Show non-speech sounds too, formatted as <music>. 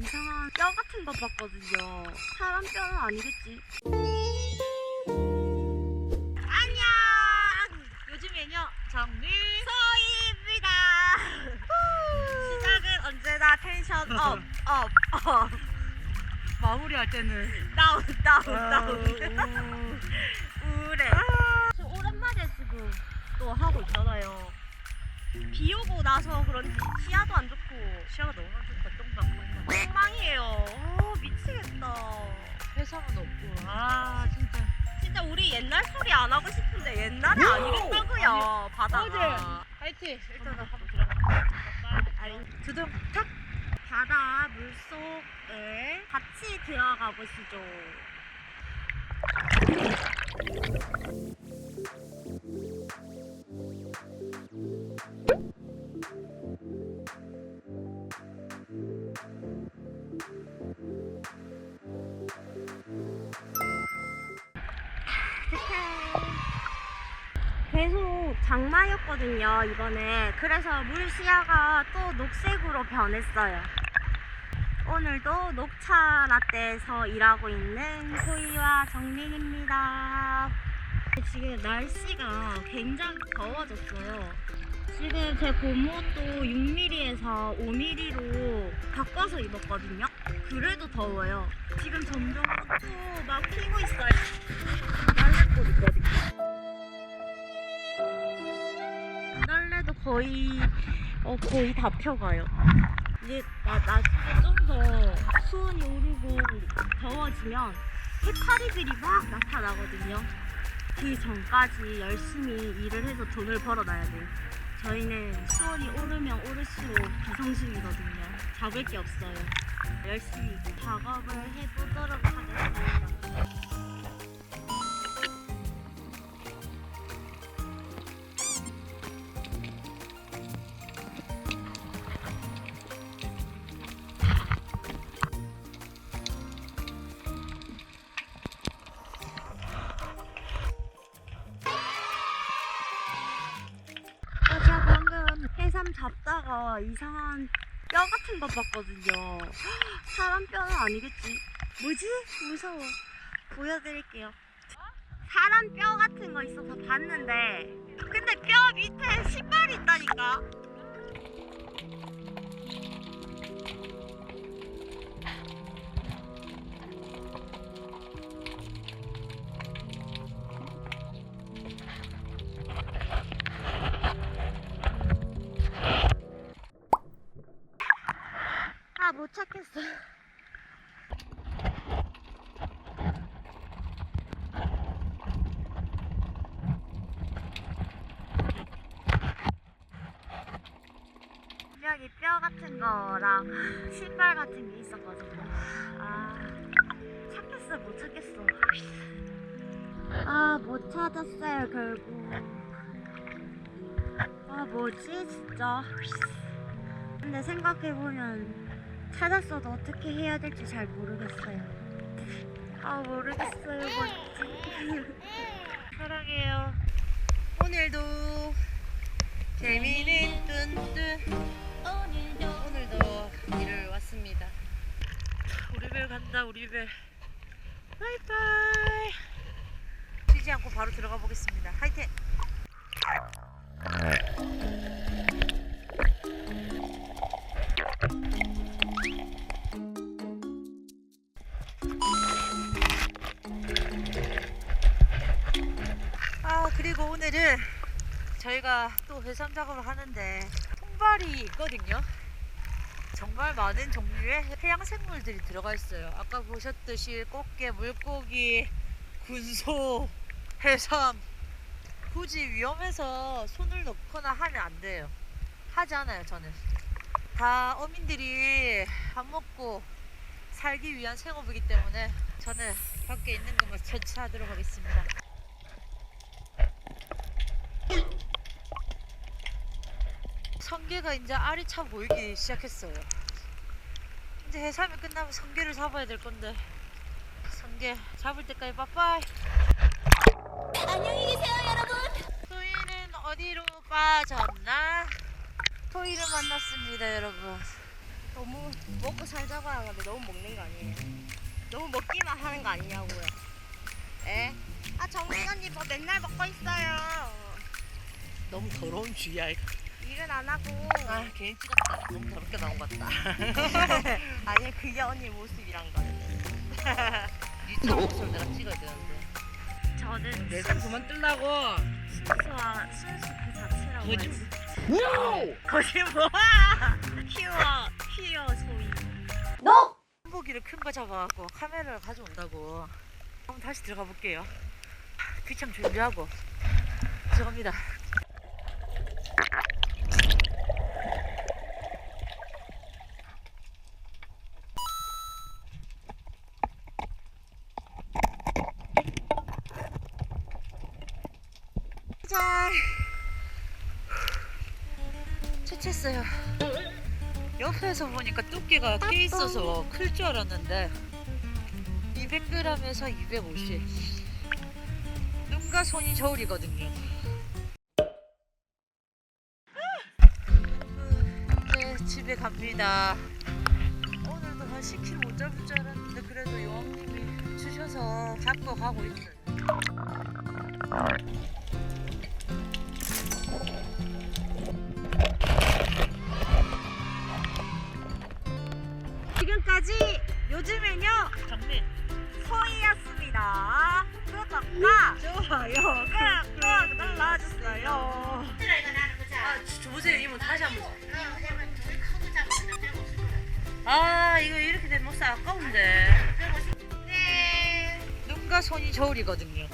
이상한 뼈 같은 거 봤거든요. 사람 뼈는 아니겠지. 안녕! 요즘에는요, 정리 소희입니다. 시작은 언제나 텐션 업, 업, 업. 마무리할 때는 다운, 다운, 아, 다운. <laughs> 우울해. 저 오랜만에 지금 또 하고 있잖아요. 비 오고 나서 그런지 시야도 안 좋고 시야가 너무 안 좋다 똥방 똥방 엉망이에요. 어, 미치겠다. 회사는 없고 아 진짜 진짜 우리 옛날 소리 안 하고 싶은데 옛날에 아니겠다고요. 바다가. 화이팅 일단 어. 한번 들어가 아니, 두둥 탁. 바다 물속에 같이 들어가 보시죠. 계속 장마였거든요, 이번에. 그래서 물 시야가 또 녹색으로 변했어요. 오늘도 녹차 라떼에서 일하고 있는 소희와 정민입니다. 지금 날씨가 굉장히 더워졌어요. 지금 제 봄옷도 6mm에서 5mm로 바꿔서 입었거든요. 그래도 더워요. 지금 점점 꽃도 막 피고 있어요. 날래도 거의 어, 거의 다 펴가요. 이제 나, 나중에 좀 더 수온이 오르고 더워지면 해파리들이 막 나타나거든요. 그 전까지 열심히 일을 해서 돈을 벌어놔야 돼요. 저희는 수온이 오르면 오를수록 비성실이거든요. 잡을 게 없어요. 열심히 작업을 해보도록 하겠습니다. 해삼 잡다가 이상한 뼈 같은 거 봤거든요. 사람 뼈는 아니겠지? 뭐지? 무서워. 보여드릴게요. 사람 뼈 같은 거 있어서 봤는데, 근데 뼈 밑에 신발이 있다니까? 찾겠어. 여기 뼈 같은 거랑 신발 같은 게 있었거든요. 아, 찾겠어, 못 찾겠어. 아, 못 찾았어요, 결국. 아, 뭐지, 진짜. 근데 생각해보면 찾았어도 어떻게 해야 될지 잘 모르겠어요. 아, 모르겠어요, 뭐지. <laughs> 사랑해요. 오늘도 재미있는 뚠뚠. 오늘도 일을 왔습니다. 우리 별 간다 우리 별 바이바이. 쉬지 않고 바로 들어가 보겠습니다. 화이팅 오늘은 저희가 또 해삼 작업을 하는데 통발이 있거든요. 정말 많은 종류의 해양 생물들이 들어가 있어요. 아까 보셨듯이 꽃게, 물고기, 군소, 해삼. 굳이 위험해서 손을 넣거나 하면 안 돼요. 하지 않아요 저는. 다 어민들이 밥 먹고 살기 위한 생업이기 때문에 저는 밖에 있는 것만 채취하도록 하겠습니다 성게가 이제 알이 차 보이기 시작했어요. 이제 해삼이 끝나면 성게를 잡아야 될 건데 성게 잡을 때까지 빠빠이. 안녕히 계세요, 여러분. 소희는 어디로 빠졌나? 토이를 만났습니다, 여러분. 너무 먹고 살자고 하는 건데 너무 먹는 거 아니에요? 너무 먹기만 하는 거 아니냐고요? 에? 아 정민 언니 뭐 맨날 먹고 있어요. 너무 더러운 이거. 일은 안 하고. 아 괜히 찍었다. 너무 더럽게 나온 것 같다. <laughs> 아니 그게 언니 모습이란 거예요. 니차 모습을 내가 찍어야 되는데. 저는 내가 그만 뜨려고. 순수와 순수 그 자체라고 거짓- 해야지. 거짓 뭐야? 휘어 휘어 소위. 한복이를 큰 거 잡아갖고 카메라를 가져온다고. 한번 다시 들어가 볼게요. 귀참 준비하고 들어갑니다. 채쳤어요. 옆에서 보니까 두께가 꽤 있어서 클 줄 알았는데 200g에서 250. 눈과 손이 저울이거든요. 이제 집에 갑니다. 오늘도 한 10kg 못 잡을 줄 알았는데 그래도 여왕님이 주셔서 잡고 가고 있어요. 아, 이거 이렇게 되면 못 사. 아까운데. 네. 눈과 손이 저울이거든요.